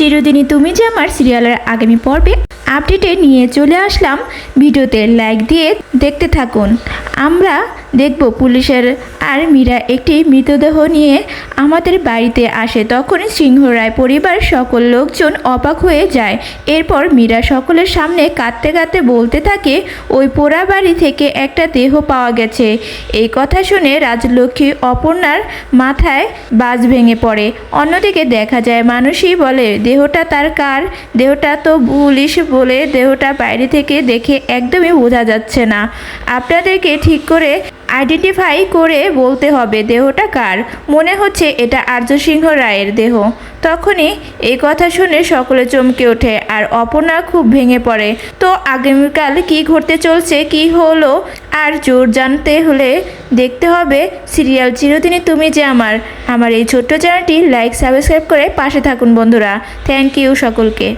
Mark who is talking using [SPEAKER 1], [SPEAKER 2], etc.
[SPEAKER 1] চিরদিনই তুমি যে আমার সিরিয়ালের আগামী পর্বে আপডেটে নিয়ে চলে আসলাম, ভিডিওতে লাইক দিয়ে দেখতে থাকুন। আমরা দেখব পুলিশের আর মীরা একটি মৃতদেহ নিয়ে আমাদের বাড়িতে আসে। তখনই সিংহ রায় পরিবার সকল লোকজন অবাক হয়ে যায়। এরপর মীরা সকলের সামনে কাঁদতে কাঁদতে বলতে থাকে, ওই পোড়া বাড়ি থেকে একটা দেহ পাওয়া গেছে। এই কথা শুনে রাজলক্ষ্মী অপর্ণার মাথায় বাজ ভেঙে পড়ে। অন্যদিকে দেখা যায়, মানুষই বলে, দেহটা তার কার? দেহটা তো পুলিশ বলে দেহটা বাইরে থেকে দেখে একদমই বোঝা যাচ্ছে না। আপনাদেরকে ঠিক করে আইডেন্টিফাই করে বলতে হবে দেহটা কার। মনে হচ্ছে এটা আর্য সিংহ রায়ের দেহ। তখনই এই কথা শুনে সকলে চমকে ওঠে আর অপর্ণা খুব ভেঙে পড়ে। তো আগামীকাল কি ঘটতে চলছে, কি হলো, আর জোর জানতে হলে দেখতে হবে সিরিয়াল চিরদিনই তুমি যে আমার। আমার এই ছোট্ট চ্যানেলটি লাইক, সাবস্ক্রাইব করে পাশে থাকুন বন্ধুরা। থ্যাংক ইউ সকলকে।